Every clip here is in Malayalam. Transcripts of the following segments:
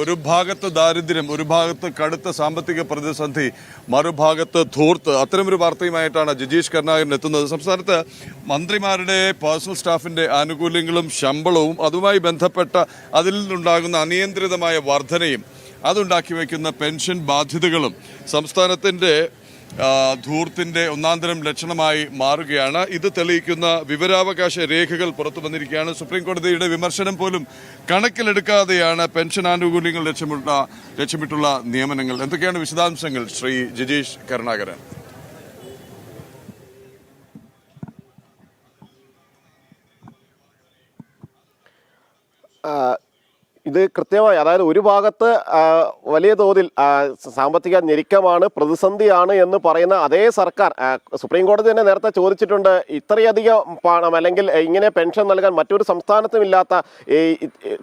ഒരു ഭാഗത്ത് ദാരിദ്ര്യം ഒരു ഭാഗത്ത് കടുത്ത സാമ്പത്തിക പ്രതിസന്ധി മറുഭാഗത്ത് ധൂർത്ത്. അത്തരമൊരു വാർത്തയുമായിട്ടാണ് ജിജീഷ് കരുണാകരൻ എത്തുന്നത്. സംസ്ഥാനത്ത് മന്ത്രിമാരുടെ പേഴ്സണൽ സ്റ്റാഫിന്റെ ആനുകൂല്യങ്ങളും ശമ്പളവും അതുമായി ബന്ധപ്പെട്ട അതിൽ നിന്നുണ്ടാകുന്ന അനിയന്ത്രിതമായ വർധനയും അതുണ്ടാക്കി വയ്ക്കുന്ന പെൻഷൻ ബാധ്യതകളും സംസ്ഥാനത്തിന്റെ ആ, ധൂർത്തിന്റെ ഒന്നാന്തരം ലക്ഷണമായി മാറുകയാണ്. ഇത് തെളിയിക്കുന്ന വിവരാവകാശ രേഖകൾ പുറത്തു വന്നിരിക്കുകയാണ്. സുപ്രീം കോടതിയുടെ വിമർശനം പോലും കണക്കിലെടുക്കാതെയാണ് പെൻഷൻ ആനുകൂല്യങ്ങൾ ലക്ഷ്യമിട്ട ലക്ഷ്യമിട്ടുള്ള നിയമനങ്ങൾ. എന്തൊക്കെയാണ് വിശദാംശങ്ങൾ ശ്രീ ജിജീഷ് കരുണാകരൻ? ഇത് കൃത്യമായി അതായത് ഒരു ഭാഗത്ത് വലിയ തോതിൽ സാമ്പത്തിക ഞെരുക്കമാണ് പ്രതിസന്ധിയാണ് എന്ന് പറയുന്ന അതേ സർക്കാർ സുപ്രീം കോടതി തന്നെ നേരത്തെ ചോദിച്ചിട്ടുണ്ട് ഇത്രയധികം പണം അല്ലെങ്കിൽ ഇങ്ങനെ പെൻഷൻ നൽകാൻ മറ്റൊരു സംസ്ഥാനത്തും ഇല്ലാത്ത ഈ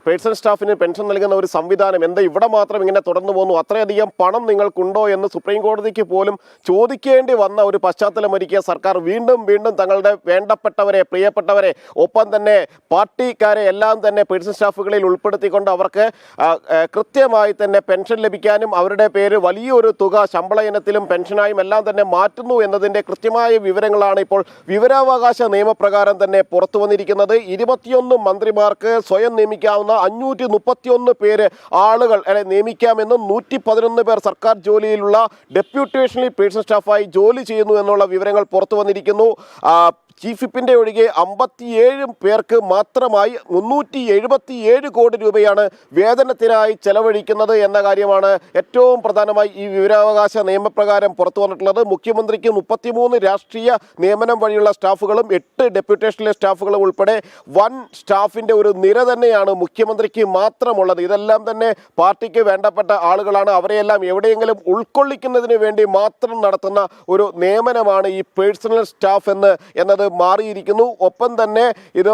പേഴ്സണൽ സ്റ്റാഫിന് പെൻഷൻ നൽകുന്ന ഒരു സംവിധാനം എന്താ? ഇവിടെ മാത്രം ഇങ്ങനെ തുടർന്നു പോകുന്നു. അത്രയധികം പണം നിങ്ങൾക്കുണ്ടോ എന്ന് സുപ്രീം കോടതിക്ക് പോലും ചോദിക്കേണ്ടി വന്ന ഒരു പശ്ചാത്തലം ഒരുക്കിയ സർക്കാർ വീണ്ടും വീണ്ടും തങ്ങളുടെ വേണ്ടപ്പെട്ടവരെ പ്രിയപ്പെട്ടവരെ ഒപ്പം തന്നെ പാർട്ടിക്കാരെ എല്ലാം തന്നെ പേഴ്സണൽ സ്റ്റാഫുകളിൽ ഉൾപ്പെടുത്തിക്കൊണ്ട് അവർക്ക് കൃത്യമായി തന്നെ പെൻഷൻ ലഭിക്കാനും അവരുടെ പേര് വലിയൊരു തുക ശമ്പള ഇനത്തിലും പെൻഷനായും എല്ലാം തന്നെ മാറ്റുന്നു എന്നതിന്റെ കൃത്യമായ വിവരങ്ങളാണ് ഇപ്പോൾ വിവരാവകാശ നിയമപ്രകാരം തന്നെ പുറത്തു വന്നിരിക്കുന്നത്. ഇരുപത്തിയൊന്ന് മന്ത്രിമാർക്ക് സ്വയം നിയമിക്കാവുന്ന അഞ്ഞൂറ്റി മുപ്പത്തിയൊന്ന് പേര് ആളുകൾ നിയമിക്കാമെന്നും നൂറ്റി പതിനൊന്ന് പേർ സർക്കാർ ജോലിയിലുള്ള ഡെപ്യൂട്ടേഷണൽ പേഴ്സൺ സ്റ്റാഫായി ജോലി ചെയ്യുന്നു എന്നുള്ള വിവരങ്ങൾ പുറത്തു വന്നിരിക്കുന്നു. ചീഫ് വിപ്പിന്റെ ഒഴികെ അമ്പത്തിയേഴ് പേർക്ക് മാത്രമായി മുന്നൂറ്റി എഴുപത്തിയേഴ് കോടി രൂപയാണ് വേതനത്തിനായി ചെലവഴിക്കുന്നത് എന്ന കാര്യമാണ് ഏറ്റവും പ്രധാനമായി ഈ വിവരാവകാശ നിയമപ്രകാരം പുറത്തു വന്നിട്ടുള്ളത്. മുഖ്യമന്ത്രിക്ക് മുപ്പത്തിമൂന്ന് രാഷ്ട്രീയ നിയമനം വഴിയുള്ള സ്റ്റാഫുകളും എട്ട് ഡെപ്യൂട്ടേഷനിലെ സ്റ്റാഫുകളും ഉൾപ്പെടെ വൺ സ്റ്റാഫിന്റെ ഒരു നിര തന്നെയാണ് മുഖ്യമന്ത്രിക്ക് മാത്രമുള്ളത്. ഇതെല്ലാം തന്നെ പാർട്ടിക്ക് വേണ്ടപ്പെട്ട ആളുകളാണ്. അവരെയെല്ലാം എവിടെയെങ്കിലും ഉൾക്കൊള്ളിക്കുന്നതിന് വേണ്ടി മാത്രം നടത്തുന്ന ഒരു നിയമനമാണ് ഈ പേഴ്സണൽ സ്റ്റാഫ് എന്ന് എന്നത് മാറിയിരിക്കുന്നു. ഒപ്പം തന്നെ ഇത്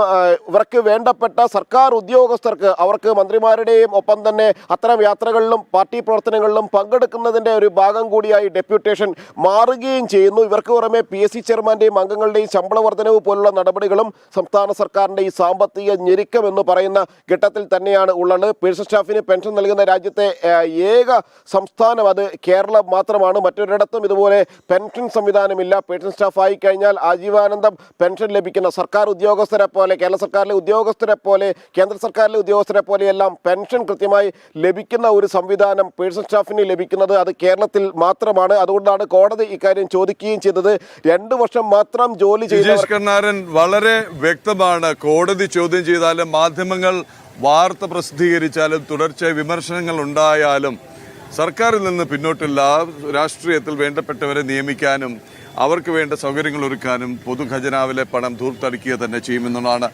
ഇവർക്ക് വേണ്ടപ്പെട്ട സർക്കാർ ഉദ്യോഗസ്ഥർക്ക് അവർക്ക് മന്ത്രിമാരുടെയും ഒപ്പം തന്നെ അത്തരം യാത്രകളിലും പാർട്ടി പ്രവർത്തനങ്ങളിലും പങ്കെടുക്കുന്നതിന്റെ ഒരു ഭാഗം കൂടിയായി ഡെപ്യൂട്ടേഷൻ മാറുകയും ചെയ്യുന്നു. ഇവർക്ക് പുറമെ പി എസ് സി ചെയർമാന്റെയും അംഗങ്ങളുടെയും ശമ്പള വർധനവ് പോലുള്ള നടപടികളും സംസ്ഥാന സർക്കാരിന്റെ ഈ സാമ്പത്തിക ഞെരുക്കം എന്ന് പറയുന്ന ഘട്ടത്തിൽ തന്നെയാണ് ഉള്ളത്. പേഴ്സൺ സ്റ്റാഫിന് പെൻഷൻ നൽകുന്ന രാജ്യത്തെ ഏക സംസ്ഥാനം അത് കേരളം മാത്രമാണ്. മറ്റൊരിടത്തും ഇതുപോലെ പെൻഷൻ സംവിധാനമില്ല. പേഴ്സൺ സ്റ്റാഫ് ആയി കഴിഞ്ഞാൽ ആജീവാനന്ദം പെൻഷൻ ലഭിക്കുന്ന. സർക്കാർ ഉദ്യോഗസ്ഥരെ പോലെ കേരള സർക്കാരിലെ ഉദ്യോഗസ്ഥരെ പോലെ കേന്ദ്ര സർക്കാരിലെ ഉദ്യോഗസ്ഥരെ പോലെയെല്ലാം പെൻഷൻ കൃത്യമായി ലഭിക്കുന്ന ഒരു സംവിധാനം പേഴ്സൺ സ്റ്റാഫിന് ലഭിക്കുന്നത് അത് കേരളത്തിൽ മാത്രമാണ്. അതുകൊണ്ടാണ് കോടതി ഇക്കാര്യം ചോദിക്കുകയും ചെയ്തത്. രണ്ടു വർഷം മാത്രം ജോലി ചെയ്തു വളരെ വ്യക്തമാണ് കോടതി ചോദ്യം ചെയ്താലും മാധ്യമങ്ങൾ വാർത്ത പ്രസിദ്ധീകരിച്ചാലും തുടർച്ചയായി വിമർശനങ്ങൾ ഉണ്ടായാലും സർക്കാരിൽ നിന്ന് പിന്നോട്ടില്ല രാഷ്ട്രീയത്തിൽ വേണ്ടപ്പെട്ടവരെ നിയമിക്കാനും അവർക്ക് വേണ്ട സൗകര്യങ്ങൾ ഒരുക്കാനും പൊതുഖജനാവിലെ പണം ധൂർത്തടിക്കുക തന്നെ ചെയ്യുമെന്നുള്ളതാണ്